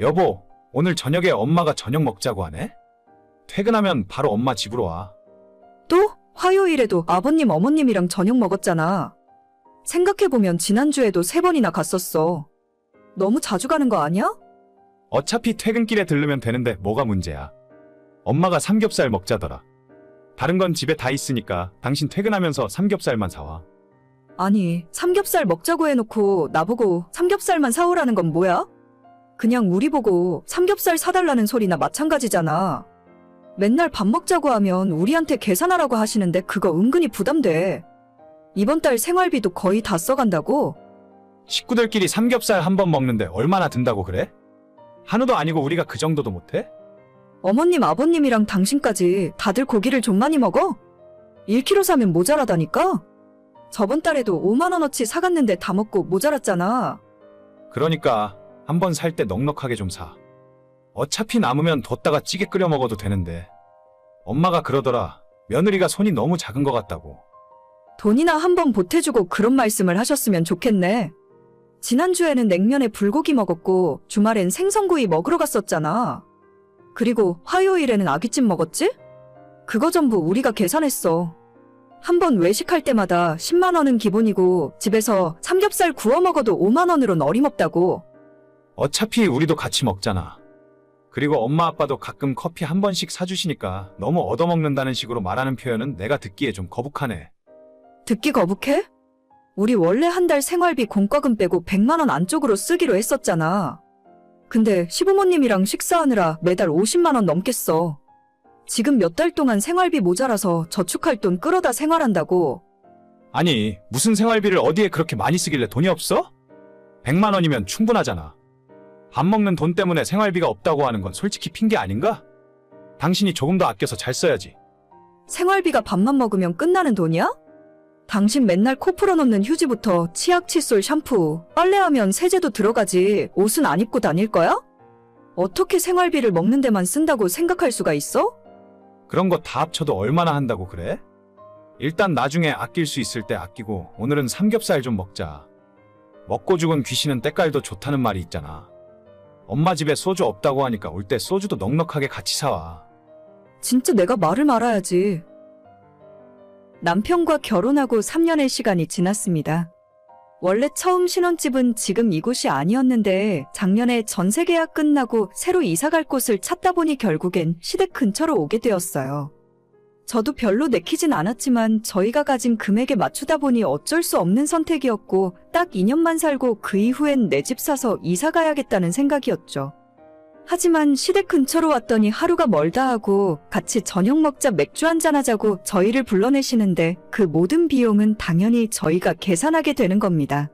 여보, 오늘 저녁에 엄마가 저녁 먹자고 하네? 퇴근하면 바로 엄마 집으로 와. 또? 화요일에도 아버님 어머님이랑 저녁 먹었잖아. 생각해보면 지난주에도 세 번이나 갔었어. 너무 자주 가는 거 아니야? 어차피 퇴근길에 들르면 되는데 뭐가 문제야. 엄마가 삼겹살 먹자더라. 다른 건 집에 다 있으니까 당신 퇴근하면서 삼겹살만 사와. 아니, 삼겹살 먹자고 해놓고 나보고 삼겹살만 사오라는 건 뭐야? 그냥 우리 보고 삼겹살 사달라는 소리나 마찬가지잖아. 맨날 밥 먹자고 하면 우리한테 계산하라고 하시는데 그거 은근히 부담돼. 이번 달 생활비도 거의 다 써간다고? 식구들끼리 삼겹살 한 번 먹는데 얼마나 든다고 그래? 한우도 아니고 우리가 그 정도도 못해? 어머님, 아버님이랑 당신까지 다들 고기를 좀 많이 먹어? 1kg 사면 모자라다니까? 저번 달에도 5만원어치 사갔는데 다 먹고 모자랐잖아. 그러니까 한번 살 때 넉넉하게 좀 사. 어차피 남으면 뒀다가 찌개 끓여 먹어도 되는데. 엄마가 그러더라. 며느리가 손이 너무 작은 것 같다고. 돈이나 한번 보태주고 그런 말씀을 하셨으면 좋겠네. 지난주에는 냉면에 불고기 먹었고 주말엔 생선구이 먹으러 갔었잖아. 그리고 화요일에는 아귀찜 먹었지? 그거 전부 우리가 계산했어. 한번 외식할 때마다 10만 원은 기본이고 집에서 삼겹살 구워 먹어도 5만 원으론 어림없다고. 어차피 우리도 같이 먹잖아. 그리고 엄마 아빠도 가끔 커피 한 번씩 사주시니까 너무 얻어먹는다는 식으로 말하는 표현은 내가 듣기에 좀 거북하네. 듣기 거북해? 우리 원래 한 달 생활비 공과금 빼고 100만 원 안쪽으로 쓰기로 했었잖아. 근데 시부모님이랑 식사하느라 매달 50만 원 넘게 써. 지금 몇 달 동안 생활비 모자라서 저축할 돈 끌어다 생활한다고. 아니, 무슨 생활비를 어디에 그렇게 많이 쓰길래 돈이 없어? 100만 원이면 충분하잖아. 밥 먹는 돈 때문에 생활비가 없다고 하는 건 솔직히 핑계 아닌가? 당신이 조금 더 아껴서 잘 써야지. 생활비가 밥만 먹으면 끝나는 돈이야? 당신 맨날 코 풀어놓는 휴지부터 치약, 칫솔, 샴푸, 빨래하면 세제도 들어가지 옷은 안 입고 다닐 거야? 어떻게 생활비를 먹는 데만 쓴다고 생각할 수가 있어? 그런 거 다 합쳐도 얼마나 한다고 그래? 일단 나중에 아낄 수 있을 때 아끼고 오늘은 삼겹살 좀 먹자. 먹고 죽은 귀신은 때깔도 좋다는 말이 있잖아. 엄마 집에 소주 없다고 하니까 올 때 소주도 넉넉하게 같이 사와. 진짜 내가 말을 말아야지. 남편과 결혼하고 3년의 시간이 지났습니다. 원래 처음 신혼집은 지금 이곳이 아니었는데 작년에 전세 계약 끝나고 새로 이사 갈 곳을 찾다 보니 결국엔 시댁 근처로 오게 되었어요. 저도 별로 내키진 않았지만 저희가 가진 금액에 맞추다 보니 어쩔 수 없는 선택이었고 딱 2년만 살고 그 이후엔 내 집 사서 이사 가야겠다는 생각이었죠. 하지만 시댁 근처로 왔더니 하루가 멀다 하고 같이 저녁 먹자 맥주 한잔 하자고 저희를 불러내시는데 그 모든 비용은 당연히 저희가 계산하게 되는 겁니다.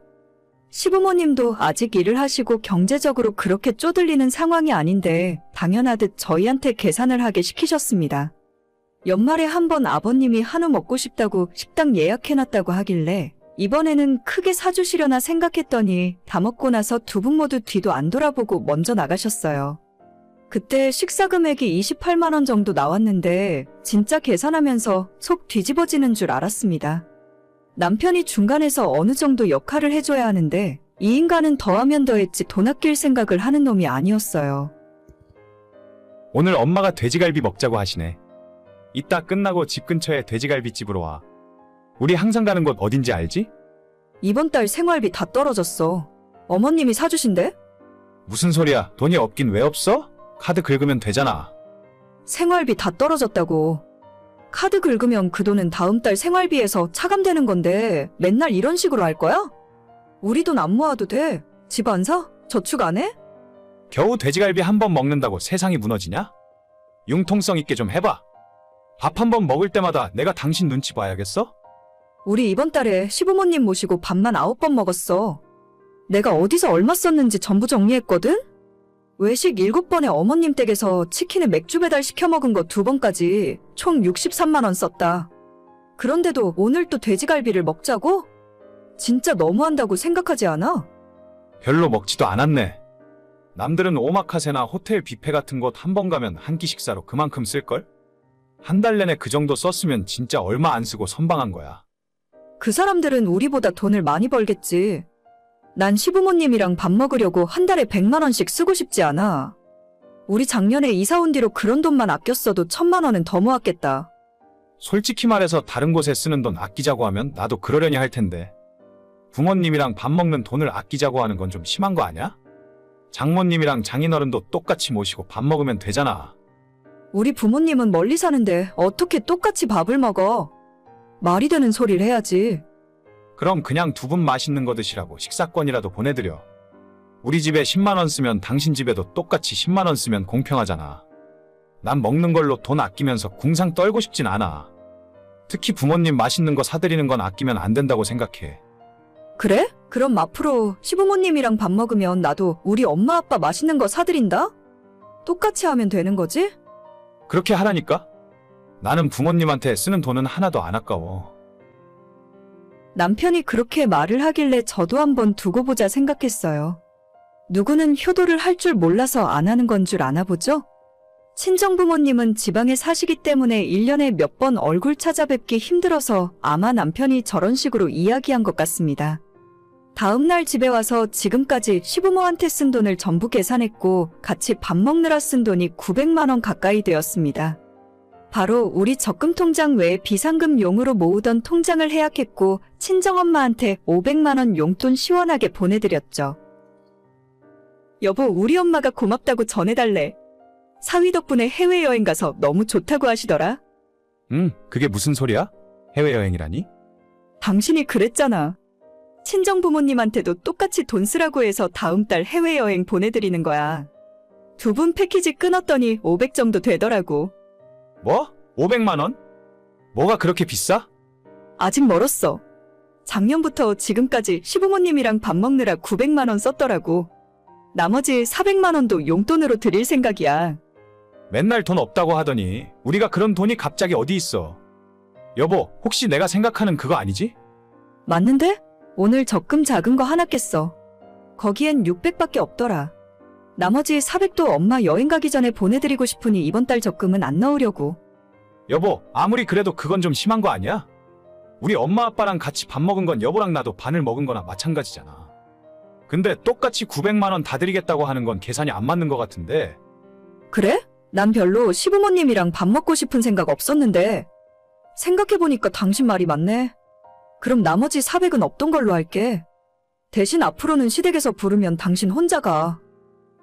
시부모님도 아직 일을 하시고 경제적으로 그렇게 쪼들리는 상황이 아닌데 당연하듯 저희한테 계산을 하게 시키셨습니다. 연말에 한 번 아버님이 한우 먹고 싶다고 식당 예약해놨다고 하길래 이번에는 크게 사주시려나 생각했더니 다 먹고 나서 두 분 모두 뒤도 안 돌아보고 먼저 나가셨어요. 그때 식사 금액이 28만원 정도 나왔는데 진짜 계산하면서 속 뒤집어지는 줄 알았습니다. 남편이 중간에서 어느 정도 역할을 해줘야 하는데 이 인간은 더하면 더했지 돈 아낄 생각을 하는 놈이 아니었어요. 오늘 엄마가 돼지갈비 먹자고 하시네. 이따 끝나고 집 근처에 돼지갈비집으로 와. 우리 항상 가는 곳 어딘지 알지? 이번 달 생활비 다 떨어졌어. 어머님이 사주신대? 무슨 소리야? 돈이 없긴 왜 없어? 카드 긁으면 되잖아. 생활비 다 떨어졌다고. 카드 긁으면 그 돈은 다음 달 생활비에서 차감되는 건데 맨날 이런 식으로 할 거야? 우리 돈 안 모아도 돼. 집 안 사? 저축 안 해? 겨우 돼지갈비 한 번 먹는다고 세상이 무너지냐? 융통성 있게 좀 해봐. 밥 한 번 먹을 때마다 내가 당신 눈치 봐야겠어? 우리 이번 달에 시부모님 모시고 밥만 아홉 번 먹었어. 내가 어디서 얼마 썼는지 전부 정리했거든? 외식 일곱 번에 어머님 댁에서 치킨에 맥주 배달 시켜 먹은 거 두 번까지 총 63만원 썼다. 그런데도 오늘 또 돼지갈비를 먹자고? 진짜 너무한다고 생각하지 않아? 별로 먹지도 않았네. 남들은 오마카세나 호텔 뷔페 같은 곳 한 번 가면 한 끼 식사로 그만큼 쓸걸? 한 달 내내 그 정도 썼으면 진짜 얼마 안 쓰고 선방한 거야. 그 사람들은 우리보다 돈을 많이 벌겠지. 난 시부모님이랑 밥 먹으려고 한 달에 100만 원씩 쓰고 싶지 않아. 우리 작년에 이사 온 뒤로 그런 돈만 아꼈어도 천만 원은 더 모았겠다. 솔직히 말해서 다른 곳에 쓰는 돈 아끼자고 하면 나도 그러려니 할 텐데. 부모님이랑 밥 먹는 돈을 아끼자고 하는 건 좀 심한 거 아니야? 장모님이랑 장인어른도 똑같이 모시고 밥 먹으면 되잖아. 우리 부모님은 멀리 사는데 어떻게 똑같이 밥을 먹어? 말이 되는 소리를 해야지. 그럼 그냥 두 분 맛있는 거 드시라고 식사권이라도 보내드려. 우리 집에 10만원 쓰면 당신 집에도 똑같이 10만원 쓰면 공평하잖아. 난 먹는 걸로 돈 아끼면서 궁상 떨고 싶진 않아. 특히 부모님 맛있는 거 사드리는 건 아끼면 안 된다고 생각해. 그래? 그럼 앞으로 시부모님이랑 밥 먹으면 나도 우리 엄마 아빠 맛있는 거 사드린다? 똑같이 하면 되는 거지? 그렇게 하라니까? 나는 부모님한테 쓰는 돈은 하나도 안 아까워. 남편이 그렇게 말을 하길래 저도 한번 두고 보자 생각했어요. 누구는 효도를 할 줄 몰라서 안 하는 건 줄 아나 보죠? 친정부모님은 지방에 사시기 때문에 1년에 몇 번 얼굴 찾아뵙기 힘들어서 아마 남편이 저런 식으로 이야기한 것 같습니다. 다음날 집에 와서 지금까지 시부모한테 쓴 돈을 전부 계산했고 같이 밥 먹느라 쓴 돈이 900만원 가까이 되었습니다. 바로 우리 적금 통장 외에 비상금 용으로 모으던 통장을 해약했고 친정엄마한테 500만원 용돈 시원하게 보내드렸죠. 여보, 우리 엄마가 고맙다고 전해달래. 사위 덕분에 해외여행 가서 너무 좋다고 하시더라. 응, 그게 무슨 소리야? 해외여행이라니? 당신이 그랬잖아. 친정 부모님한테도 똑같이 돈 쓰라고 해서 다음 달 해외여행 보내드리는 거야. 두 분 패키지 끊었더니 500 정도 되더라고. 뭐? 500만 원? 뭐가 그렇게 비싸? 아직 멀었어. 작년부터 지금까지 시부모님이랑 밥 먹느라 900만 원 썼더라고. 나머지 400만 원도 용돈으로 드릴 생각이야. 맨날 돈 없다고 하더니 우리가 그런 돈이 갑자기 어디 있어? 여보, 혹시 내가 생각하는 그거 아니지? 맞는데? 오늘 적금 작은 거 하나 깼어. 거기엔 600밖에 없더라. 나머지 400도 엄마 여행 가기 전에 보내드리고 싶으니 이번 달 적금은 안 넣으려고. 여보, 아무리 그래도 그건 좀 심한 거 아니야? 우리 엄마 아빠랑 같이 밥 먹은 건 여보랑 나도 반을 먹은 거나 마찬가지잖아. 근데 똑같이 900만 원 다 드리겠다고 하는 건 계산이 안 맞는 것 같은데. 그래? 난 별로 시부모님이랑 밥 먹고 싶은 생각 없었는데. 생각해보니까 당신 말이 맞네. 그럼 나머지 400은 없던 걸로 할게. 대신 앞으로는 시댁에서 부르면 당신 혼자 가.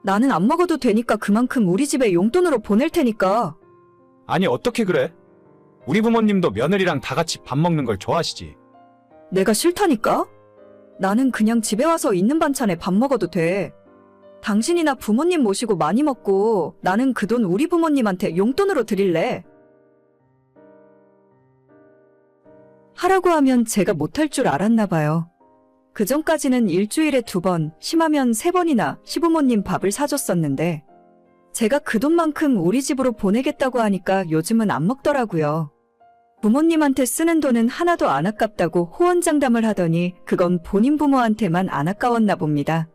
나는 안 먹어도 되니까 그만큼 우리 집에 용돈으로 보낼 테니까. 아니, 어떻게 그래? 우리 부모님도 며느리랑 다 같이 밥 먹는 걸 좋아하시지. 내가 싫다니까? 나는 그냥 집에 와서 있는 반찬에 밥 먹어도 돼. 당신이나 부모님 모시고 많이 먹고 나는 그 돈 우리 부모님한테 용돈으로 드릴래. 하라고 하면 제가 못할 줄 알았나 봐요. 그 전까지는 일주일에 두 번, 심하면 세 번이나 시부모님 밥을 사줬었는데, 제가 그 돈만큼 우리 집으로 보내겠다고 하니까 요즘은 안 먹더라고요. 부모님한테 쓰는 돈은 하나도 안 아깝다고 호언장담을 하더니 그건 본인 부모한테만 안 아까웠나 봅니다.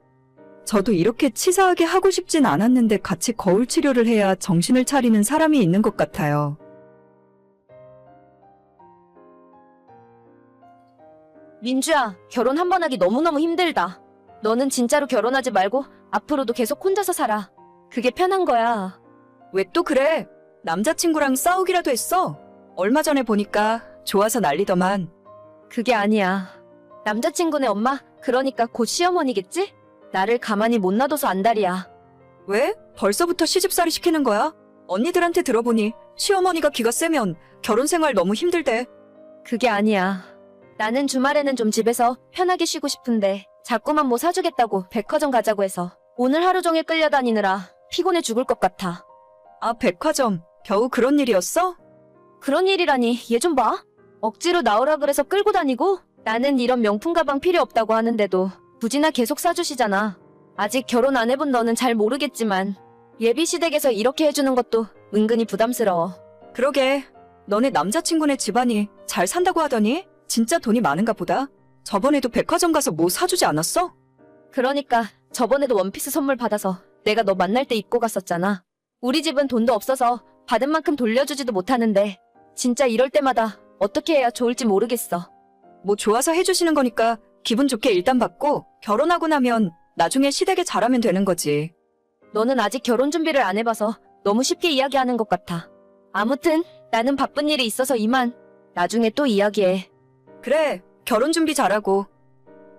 저도 이렇게 치사하게 하고 싶진 않았는데 같이 거울 치료를 해야 정신을 차리는 사람이 있는 것 같아요. 민주야, 결혼 한 번 하기 너무너무 힘들다. 너는 진짜로 결혼하지 말고 앞으로도 계속 혼자서 살아. 그게 편한 거야. 왜 또 그래? 남자친구랑 싸우기라도 했어? 얼마 전에 보니까 좋아서 난리더만. 그게 아니야. 남자친구네 엄마, 그러니까 곧 시어머니겠지? 나를 가만히 못 놔둬서 안달이야. 왜? 벌써부터 시집살이 시키는 거야? 언니들한테 들어보니 시어머니가 기가 세면 결혼 생활 너무 힘들대. 그게 아니야. 나는 주말에는 좀 집에서 편하게 쉬고 싶은데 자꾸만 뭐 사주겠다고 백화점 가자고 해서 오늘 하루 종일 끌려다니느라 피곤해 죽을 것 같아. 아, 백화점. 겨우 그런 일이었어? 그런 일이라니 얘 좀 봐. 억지로 나오라 그래서 끌고 다니고 나는 이런 명품 가방 필요 없다고 하는데도 굳이나 계속 사주시잖아. 아직 결혼 안 해본 너는 잘 모르겠지만 예비 시댁에서 이렇게 해주는 것도 은근히 부담스러워. 그러게. 너네 남자친구네 집안이 잘 산다고 하더니 진짜 돈이 많은가 보다. 저번에도 백화점 가서 뭐 사주지 않았어? 그러니까 저번에도 원피스 선물 받아서 내가 너 만날 때 입고 갔었잖아. 우리 집은 돈도 없어서 받은 만큼 돌려주지도 못하는데 진짜 이럴 때마다 어떻게 해야 좋을지 모르겠어. 뭐 좋아서 해주시는 거니까 기분 좋게 일단 받고 결혼하고 나면 나중에 시댁에 잘하면 되는 거지. 너는 아직 결혼 준비를 안 해봐서 너무 쉽게 이야기하는 것 같아. 아무튼 나는 바쁜 일이 있어서 이만. 나중에 또 이야기해. 그래, 결혼 준비 잘하고.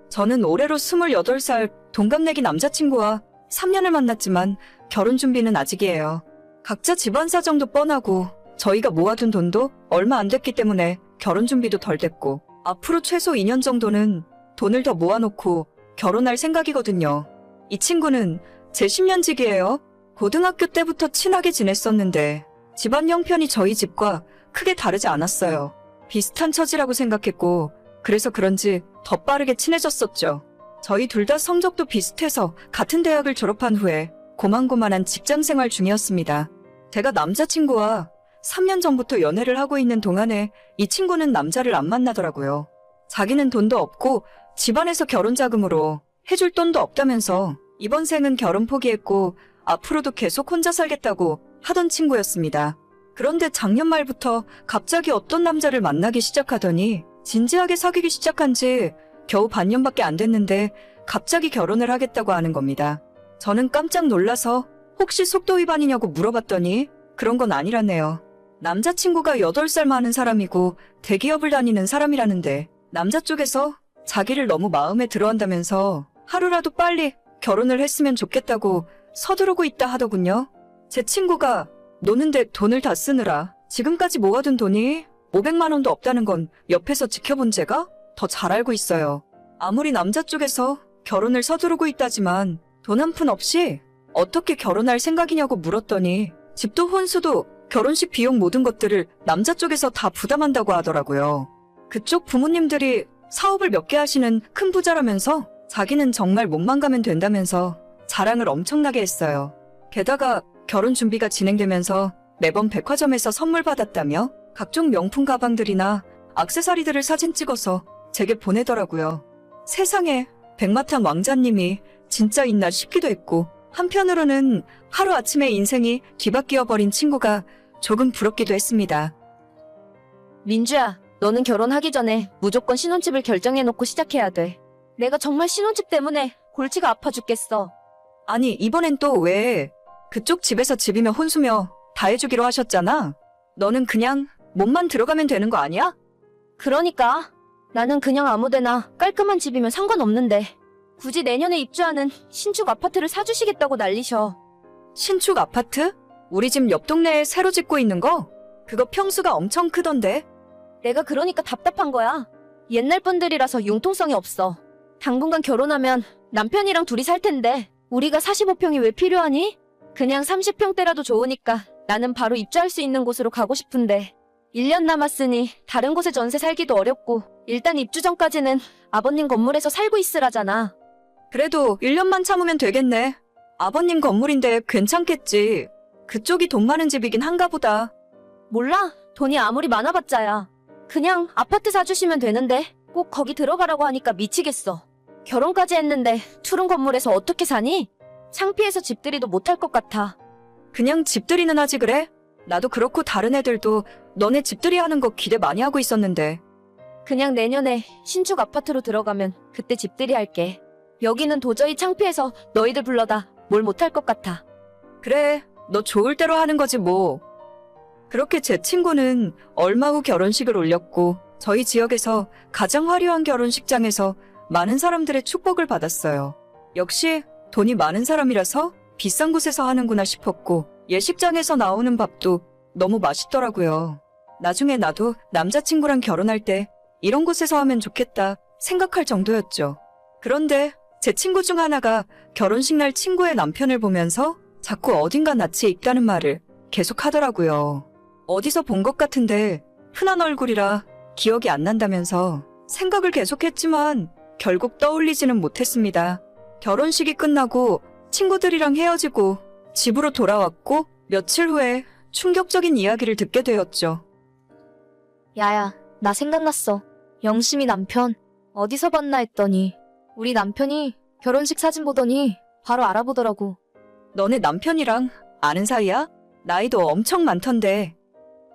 저는 올해로 28살 동갑내기 남자친구와 3년을 만났지만 결혼 준비는 아직이에요. 각자 집안 사정도 뻔하고 저희가 모아둔 돈도 얼마 안 됐기 때문에 결혼 준비도 덜 됐고 앞으로 최소 2년 정도는 돈을 더 모아놓고 결혼할 생각이거든요. 이 친구는 제 10년직이에요. 고등학교 때부터 친하게 지냈었는데 집안 형편이 저희 집과 크게 다르지 않았어요. 비슷한 처지라고 생각했고 그래서 그런지 더 빠르게 친해졌었죠. 저희 둘 다 성적도 비슷해서 같은 대학을 졸업한 후에 고만고만한 직장 생활 중이었습니다. 제가 남자친구와 3년 전부터 연애를 하고 있는 동안에 이 친구는 남자를 안 만나더라고요. 자기는 돈도 없고 집안에서 결혼 자금으로 해줄 돈도 없다면서 이번 생은 결혼 포기했고 앞으로도 계속 혼자 살겠다고 하던 친구였습니다. 그런데 작년 말부터 갑자기 어떤 남자를 만나기 시작하더니 진지하게 사귀기 시작한 지 겨우 반년밖에 안 됐는데 갑자기 결혼을 하겠다고 하는 겁니다. 저는 깜짝 놀라서 혹시 속도 위반이냐고 물어봤더니 그런 건 아니라네요. 남자친구가 8살 많은 사람이고 대기업을 다니는 사람이라는데 남자 쪽에서 자기를 너무 마음에 들어 한다면서 하루라도 빨리 결혼을 했으면 좋겠다고 서두르고 있다 하더군요. 제 친구가 노는데 돈을 다 쓰느라 지금까지 모아둔 돈이 500만 원도 없다는 건 옆에서 지켜본 제가 더 잘 알고 있어요. 아무리 남자 쪽에서 결혼을 서두르고 있다지만 돈 한 푼 없이 어떻게 결혼할 생각이냐고 물었더니 집도 혼수도 결혼식 비용 모든 것들을 남자 쪽에서 다 부담한다고 하더라고요. 그쪽 부모님들이 사업을 몇 개 하시는 큰 부자라면서 자기는 정말 몸만 가면 된다면서 자랑을 엄청나게 했어요. 게다가 결혼 준비가 진행되면서 매번 백화점에서 선물 받았다며 각종 명품 가방들이나 악세사리들을 사진 찍어서 제게 보내더라고요. 세상에 백마탄 왕자님이 진짜 있나 싶기도 했고 한편으로는 하루아침에 인생이 뒤바뀌어 버린 친구가 조금 부럽기도 했습니다. 민주야, 너는 결혼하기 전에 무조건 신혼집을 결정해놓고 시작해야 돼. 내가 정말 신혼집 때문에 골치가 아파 죽겠어. 아니 이번엔 또 왜 그쪽 집에서 집이며 혼수며 다 해주기로 하셨잖아. 너는 그냥 몸만 들어가면 되는 거 아니야? 그러니까 나는 그냥 아무데나 깔끔한 집이면 상관없는데 굳이 내년에 입주하는 신축 아파트를 사주시겠다고 난리셔. 신축 아파트? 우리 집 옆 동네에 새로 짓고 있는 거? 그거 평수가 엄청 크던데. 내가 그러니까 답답한 거야. 옛날 분들이라서 융통성이 없어. 당분간 결혼하면 남편이랑 둘이 살 텐데 우리가 45평이 왜 필요하니? 그냥 30평대라도 좋으니까 나는 바로 입주할 수 있는 곳으로 가고 싶은데 1년 남았으니 다른 곳에 전세 살기도 어렵고 일단 입주 전까지는 아버님 건물에서 살고 있으라잖아. 그래도 1년만 참으면 되겠네. 아버님 건물인데 괜찮겠지. 그쪽이 돈 많은 집이긴 한가 보다. 몰라. 돈이 아무리 많아봤자야. 그냥 아파트 사주시면 되는데 꼭 거기 들어가라고 하니까 미치겠어. 결혼까지 했는데 투룸 건물에서 어떻게 사니? 창피해서 집들이도 못할 것 같아. 그냥 집들이는 하지 그래? 나도 그렇고 다른 애들도 너네 집들이 하는 거 기대 많이 하고 있었는데. 그냥 내년에 신축 아파트로 들어가면 그때 집들이 할게. 여기는 도저히 창피해서 너희들 불러다 뭘 못할 것 같아. 그래, 너 좋을 대로 하는 거지 뭐. 그렇게 제 친구는 얼마 후 결혼식을 올렸고 저희 지역에서 가장 화려한 결혼식장에서 많은 사람들의 축복을 받았어요. 역시 돈이 많은 사람이라서 비싼 곳에서 하는구나 싶었고 예식장에서 나오는 밥도 너무 맛있더라고요. 나중에 나도 남자친구랑 결혼할 때 이런 곳에서 하면 좋겠다 생각할 정도였죠. 그런데 제 친구 중 하나가 결혼식 날 친구의 남편을 보면서 자꾸 어딘가 낯이 익다는 말을 계속 하더라고요. 어디서 본 것 같은데 흔한 얼굴이라 기억이 안 난다면서 생각을 계속했지만 결국 떠올리지는 못했습니다. 결혼식이 끝나고 친구들이랑 헤어지고 집으로 돌아왔고 며칠 후에 충격적인 이야기를 듣게 되었죠. 야야, 나 생각났어. 영심이 남편. 어디서 봤나 했더니 우리 남편이 결혼식 사진 보더니 바로 알아보더라고. 너네 남편이랑 아는 사이야? 나이도 엄청 많던데.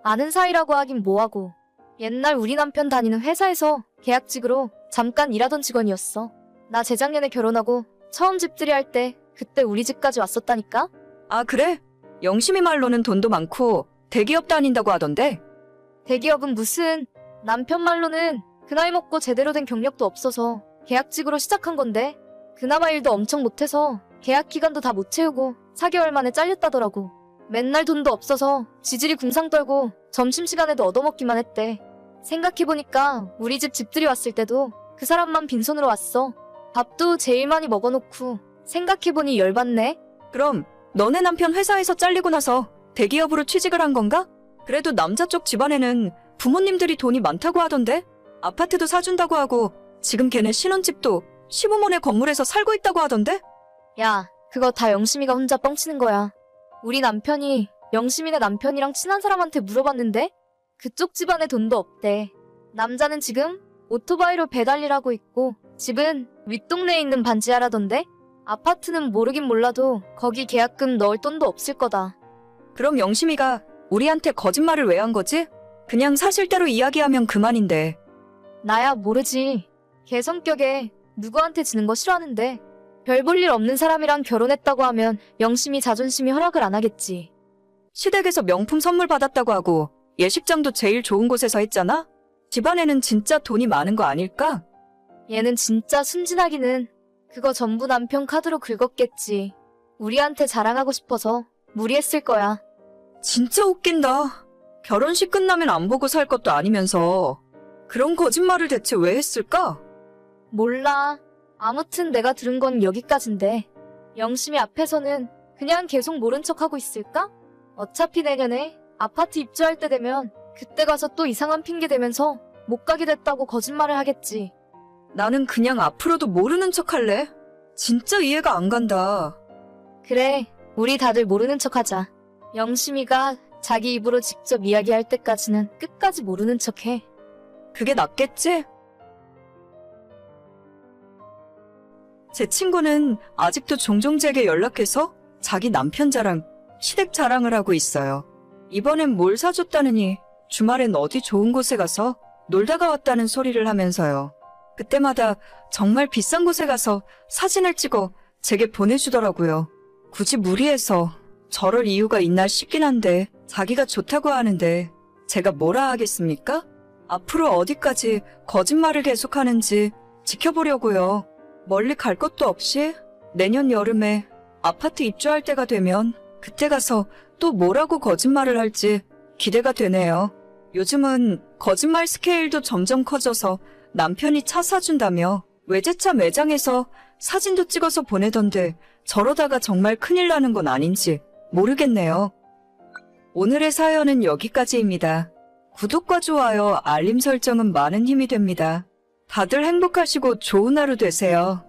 아는 사이라고 하긴 뭐하고. 옛날 우리 남편 다니는 회사에서 계약직으로 잠깐 일하던 직원이었어. 나 재작년에 결혼하고 처음 집들이 할 때 그때 우리 집까지 왔었다니까? 아, 그래? 영심이 말로는 돈도 많고 대기업 다닌다고 하던데? 대기업은 무슨 남편 말로는 그 나이 먹고 제대로 된 경력도 없어서 계약직으로 시작한 건데 그나마 일도 엄청 못해서 계약 기간도 다 못 채우고 4개월 만에 잘렸다더라고. 맨날 돈도 없어서 지질이 궁상 떨고 점심시간에도 얻어먹기만 했대. 생각해보니까 우리 집 집들이 왔을 때도 그 사람만 빈손으로 왔어. 밥도 제일 많이 먹어놓고 생각해보니 열받네. 그럼 너네 남편 회사에서 잘리고 나서 대기업으로 취직을 한 건가? 그래도 남자 쪽 집안에는 부모님들이 돈이 많다고 하던데? 아파트도 사준다고 하고 지금 걔네 신혼집도 시부모네 건물에서 살고 있다고 하던데? 야, 그거 다 영심이가 혼자 뻥치는 거야. 우리 남편이 영심이네 남편이랑 친한 사람한테 물어봤는데 그쪽 집안에 돈도 없대. 남자는 지금 오토바이로 배달 일하고 있고 집은 윗동네에 있는 반지하라던데 아파트는 모르긴 몰라도 거기 계약금 넣을 돈도 없을 거다. 그럼 영심이가 우리한테 거짓말을 왜 한 거지? 그냥 사실대로 이야기하면 그만인데. 나야 모르지. 걔 성격에 누구한테 지는 거 싫어하는데 별 볼 일 없는 사람이랑 결혼했다고 하면 영심이 자존심이 허락을 안 하겠지. 시댁에서 명품 선물 받았다고 하고 예식장도 제일 좋은 곳에서 했잖아? 집안에는 진짜 돈이 많은 거 아닐까? 얘는 진짜 순진하기는 그거 전부 남편 카드로 긁었겠지. 우리한테 자랑하고 싶어서 무리했을 거야. 진짜 웃긴다. 결혼식 끝나면 안 보고 살 것도 아니면서 그런 거짓말을 대체 왜 했을까? 몰라. 아무튼 내가 들은 건 여기까진데. 영심이 앞에서는 그냥 계속 모른 척하고 있을까? 어차피 내년에 아파트 입주할 때 되면 그때 가서 또 이상한 핑계 대면서 못 가게 됐다고 거짓말을 하겠지. 나는 그냥 앞으로도 모르는 척 할래. 진짜 이해가 안 간다. 그래, 우리 다들 모르는 척 하자. 영심이가 자기 입으로 직접 이야기할 때까지는 끝까지 모르는 척 해. 그게 낫겠지? 제 친구는 아직도 종종 제게 연락해서 자기 남편 자랑, 시댁 자랑을 하고 있어요. 이번엔 뭘 사줬다느니 주말엔 어디 좋은 곳에 가서 놀다가 왔다는 소리를 하면서요. 그때마다 정말 비싼 곳에 가서 사진을 찍어 제게 보내주더라고요. 굳이 무리해서 저럴 이유가 있나 싶긴 한데 자기가 좋다고 하는데 제가 뭐라 하겠습니까? 앞으로 어디까지 거짓말을 계속하는지 지켜보려고요. 멀리 갈 것도 없이 내년 여름에 아파트 입주할 때가 되면 그때 가서 또 뭐라고 거짓말을 할지 기대가 되네요. 요즘은 거짓말 스케일도 점점 커져서 남편이 차 사준다며 외제차 매장에서 사진도 찍어서 보내던데 저러다가 정말 큰일 나는 건 아닌지 모르겠네요. 오늘의 사연은 여기까지입니다. 구독과 좋아요, 알림 설정은 많은 힘이 됩니다. 다들 행복하시고 좋은 하루 되세요.